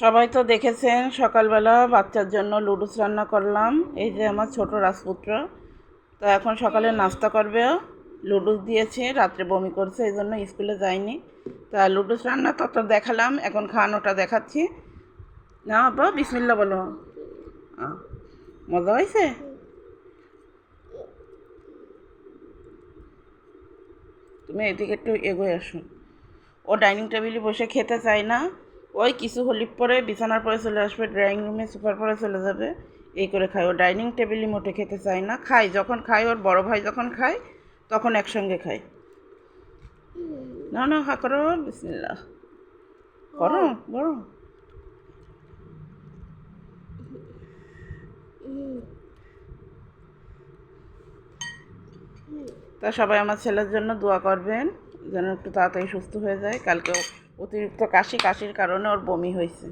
সবাই তো দেখেছেন, সকালবেলা বাচ্চার জন্য লুডুস রান্না করলাম। এই যে আমার ছোট রাজপুত্র। তো এখন সকালে নাস্তা করবে লুডুস দিয়েছে, রাত্রে বমি করছে, এই জন্য স্কুলে যায়নি। তা লুডুস রান্না তত দেখালাম, এখন খাওয়ানোটা দেখাচ্ছি। না বাবা বিসমিল্লা বলো। মজা হয়েছে? তুমি এদিকে একটু এগোয় আসো। ও ডাইনিং টেবিলে বসে খেতে চায় না। ওই কিছু হলি পরে বিছানার পরে চলে আসবে ড্রয়িং রুমে সুপার পরে চলে যাবে, এই করে খায়। ও ডাইনিং টেবিলে মোটে খেতে চায় না, খায়। যখন খায়, ওর বড় ভাই যখন খায়, তখন একসঙ্গে খায়। না না, হা, করো বিসমিল্লা করো বড় তা সবাই আমার ছেলের জন্য দোয়া করবেন, যেন একটু তাড়াতাড়ি সুস্থ হয়ে যায়। কালকে ও অতিরিক্ত কাশি কাশির কারণে ওর বমি হয়েছে।